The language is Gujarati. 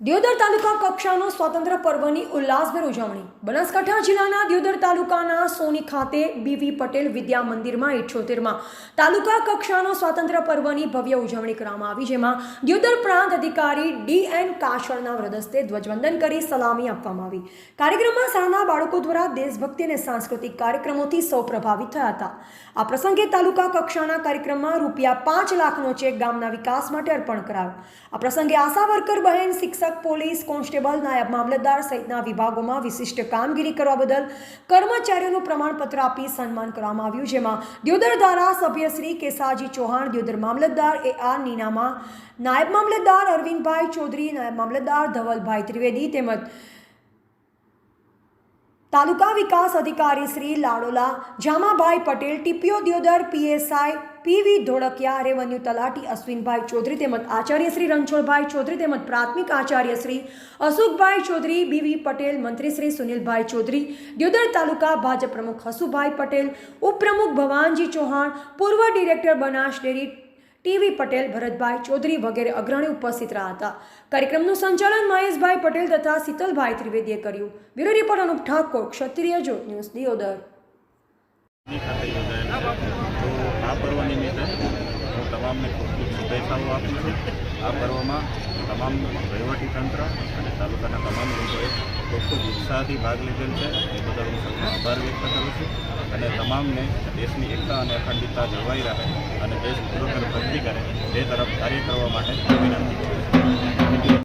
દિયોદર તાલુકા કક્ષાનો સ્વાતંત્ર્ય પર્વની ઉલ્લાસભેર ઉજવણી. બનાસકાંઠા જિલ્લાના દિયોદર તાલુકાના સોની ખાતે બીવી પટેલ વિદ્યા મંદિરમાં ઇઠ્ઠોતેરમાં તાલુકા કક્ષાનો સ્વાતંત્ર્ય પર્વની ભવ્ય ઉજવણી કરવામાં આવી, જેમાં દિયોદર પ્રાંત અધિકારી ડી એન કાશળના વરદસ્તે ધ્વજવંદન કરી સલામી આપવામાં આવી. કાર્યક્રમમાં શાળાના બાળકો દ્વારા દેશભક્તિ અને સાંસ્કૃતિક કાર્યક્રમોથી સૌ પ્રભાવિત થયા હતા. આ પ્રસંગે તાલુકા કક્ષાના કાર્યક્રમમાં રૂપિયા પાંચ લાખનો ચેક ગામના વિકાસ માટે અર્પણ કરાયો. આ પ્રસંગે આશા વર્કર બહેન શિક્ષક પોલીસ કોન્સ્ટેબલ નાયબ મામલતદાર સહિતના વિભાગોમાં વિશિષ્ટ કામગીરી કરવા બદલ કર્મચારીઓનું પ્રમાણપત્ર આપી સન્માન કરવામાં આવ્યું, જેમાં દ્યોદર ધારાસભ્ય શ્રી કેસાજી ચૌહાણ, દ્યોદર મામલતદાર એ આર નીનામાં, નાયબ મામલતદાર અરવિંદભાઈ ચૌધરી, નાયબ મામલતદાર ધવલભાઈ ત્રિવેદી તેમજ તાલુકા વિકાસ અધિકારી Shri Ladola, Jamabhai Patel, TPO Diyodar, PSI, PV Dholakia, revenue તલાટી, અશ્વિનભાઈ ચૌધરી તેમજ આચાર્ય શ્રી રણછોડભાઈ ચૌધરી તેમજ પ્રાથમિક આચાર્ય શ્રી અશોકભાઈ ચૌધરી, બીવી પટેલ, મંત્રી શ્રી સુનિલભાઈ ચૌધરી, દ્યોદર તાલુકા ભાજપ પ્રમુખ હસુભાઈ પટેલ, ઉપપ્રમુખ ભવાનજી ચૌહાણ, પૂર્વ director Banas dairy TV Patel, Bharatbhai Chaudhari વગેરે અગ્રણી ઉપસ્થિત રહ્યા હતા. કાર્યક્રમનું સંચાલન મહેશભાઈ પટેલ તથા શીતલભાઈ ત્રિવેદીએ કર્યું. Bureau report Anup Thakor, Kshatriya Jyot news Diyodar. આ પર્વમાં તમામ વહીવટીતંત્ર અને તાલુકાના તમામ લોકોએ ખૂબ ખૂબ ઉત્સાહથી ભાગ લીધેલ છે. એ બદલ હું આભાર વ્યક્ત કરું છું. અને તમામને દેશની એકતા અને અખંડિતતા જળવાઈ રહે અને દેશ પૂરો ભક્તિ કરે તે તરફ કાર્ય કરવા માટે વિનંતી